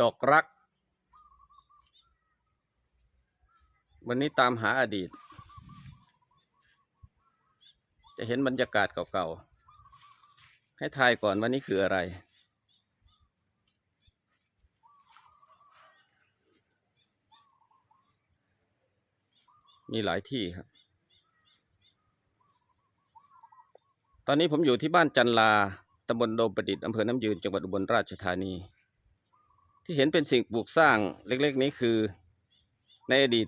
ดอกรัก วันนี้ตามหาอดีต จะเห็นบรรยากาศเก่าๆ ให้ทายก่อนว่านี่คืออะไร มีหลายที่ครับ ตอนนี้ผมอยู่ที่บ้านจันลาตำบลโดมประดิษฐ์อำเภอน้ำยืน จังหวัดอุบลราชธานี ที่เห็นเป็นสิ่งปลูกสร้างเล็กๆนี้คือในอดีต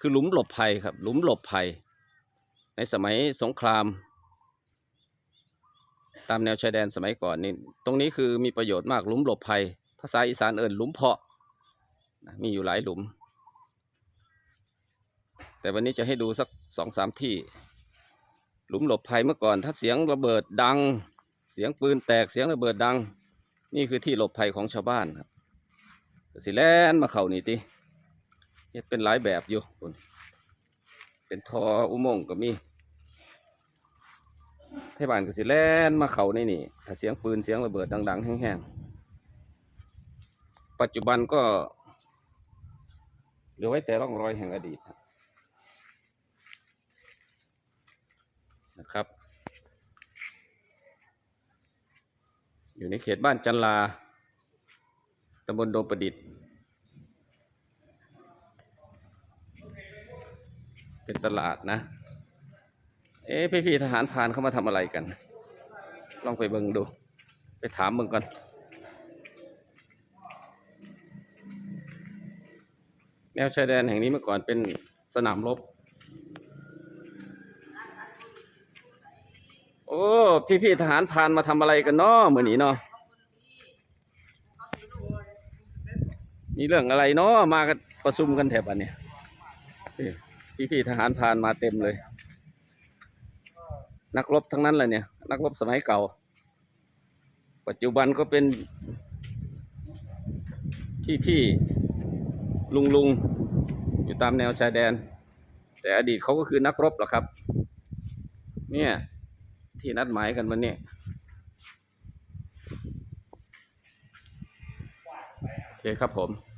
คือหลุมหลบภัยครับ หลุมหลบภัย ในสมัยสงคราม ตามแนวชายแดนสมัยก่อนนี่ตรงนี้คือมีประโยชน์มากหลุมหลบภัย ภาษาอีสานเอิญหลุมเพาะนะมีอยู่หลายหลุม แต่วันนี้จะให้ดูสักสองสามที่ หลุมหลบภัยเมื่อก่อน ถ้าเสียงระเบิดดัง เสียงปืนแตกเสียงระเบิดดัง นี่คือที่หลบภัยของชาวบ้านครับ ก็สิแล่นมาเข่านี่ติเฮ็ดเป็นหลายแบบอยู่พุ่นเป็นทออุโมงค์ก็มีไทยบ้านก็สิแล่นมาเข่านี่นี่ถ้าเสียงปืนเสียงระเบิดดัง ๆ แห้งๆ ปัจจุบันก็เหลือไว้แต่ร่องรอยแห่งอดีตนะครับ อยู่ในเขตบ้านจันลา ตำบลโดประดิษฐ์ เป็นตลาดนะ เอ๊ะพี่พี่ๆทหารพรานเข้ามาทำอะไรกัน ลองไปเบิ่งดู ไปถามเบิ่งก่อนแนวชายแดนแห่งนี้เมื่อก่อนเป็นสนามรบ โอ้ พี่พี่ๆทหารพานมาทำอะไรกันนาะเมื่อนี้เนาะ มีเรื่องอะไรเนาะมากันประชุมกันแถบอันเนี่ยพี่พี่ทหารพรานมาเต็มเลย นักรบทั้งนั้นเลยเนี่ย นักรบสมัยเก่า ปัจจุบันก็เป็นพี่พี่ลุงลุงอยู่ตามแนวชายแดน แต่อดีตเขาก็คือนักรบหรอครับ เนี่ย ที่นัดหมายกันวันนี้โอเคครับผม